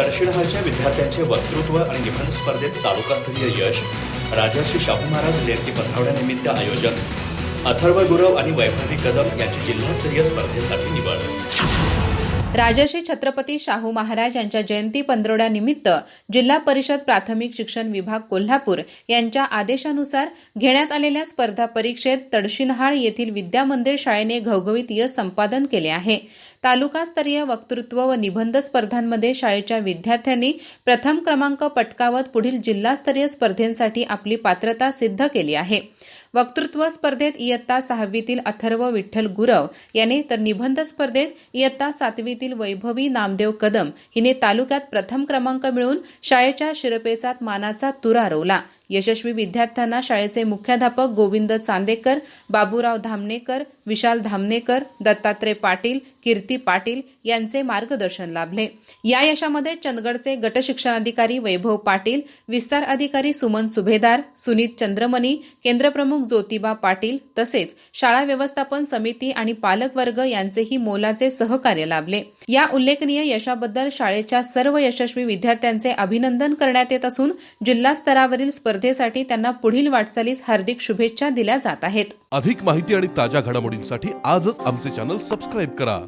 तडशिणहाच्या विद्यार्थ्यांचे वक्तृत्व आणि निबंध स्पर्धेत तालुकास्तरीय यश. राजर्षी शाहू महाराज जयंती पंधरवड्यानिमित्त आयोजन अथर्व गुरव आणि वैभवी कदम यांची जिल्हास्तरीय स्पर्धेसाठी निवड. राजर्षी छत्रपती शाहू महाराज यांच्या जयंती पंधरवड्यानिमित्त जिल्हा परिषद प्राथमिक शिक्षण विभाग कोल्हापूर यांच्या आदेशानुसार घेण्यात आलेल्या स्पर्धा परीक्षेत तडशिनहाळ येथील विद्यामंदिर शाळेने घवघवीत यश संपादन केले आहे. तालुकास्तरीय वक्तृत्व व निबंध स्पर्धांमध्ये शाळेच्या विद्यार्थ्यांनी प्रथम क्रमांक पटकावत पुढील जिल्हास्तरीय स्पर्धेसाठी आपली पात्रता सिद्ध केली आहे. वक्तृत्व स्पर्धेत इयत्ता सहावीतील अथर्व विठ्ठल गुरव याने तर निबंध स्पर्धेत इयत्ता सातवीतील वैभवी नामदेव कदम हिने तालुक्यात प्रथम क्रमांक मिळवून शाळेच्या शिरपेचात मानाचा तुरा रोवला. यशस्वी विद्यार्थ्यांना शाळेचे मुख्याध्यापक गोविंद चांदेकर बाबूराव धामणेकर विशाल धामणेकर दत्तात्रय पाटील कीर्ती पाटील यांचे मार्गदर्शन लाभले. या यशामध्ये चंदगडचे गट शिक्षणाधिकारी वैभव पाटील विस्तार अधिकारी सुमन सुभेदार सुनीत चंद्रमणी केंद्रप्रमुख ज्योतिबा पाटील तसेच शाळा व्यवस्थापन समिती आणि पालक वर्ग यांचेही मोलाचे सहकार्य लाभले. या उल्लेखनीय यशाबद्दल शाळेच्या सर्व यशस्वी विद्यार्थ्यांचे अभिनंदन करण्यात येत असून जिल्हा स्तरावरील स्पर्धा स्पर्धेसाठी त्यांना पुढील वाटचालीस हार्दिक शुभेच्छा दिल्या जात आहेत. अधिक माहिती आणि ताज्या घडामोडींसाठी आजच आमचे चॅनल सबस्क्राईब करा.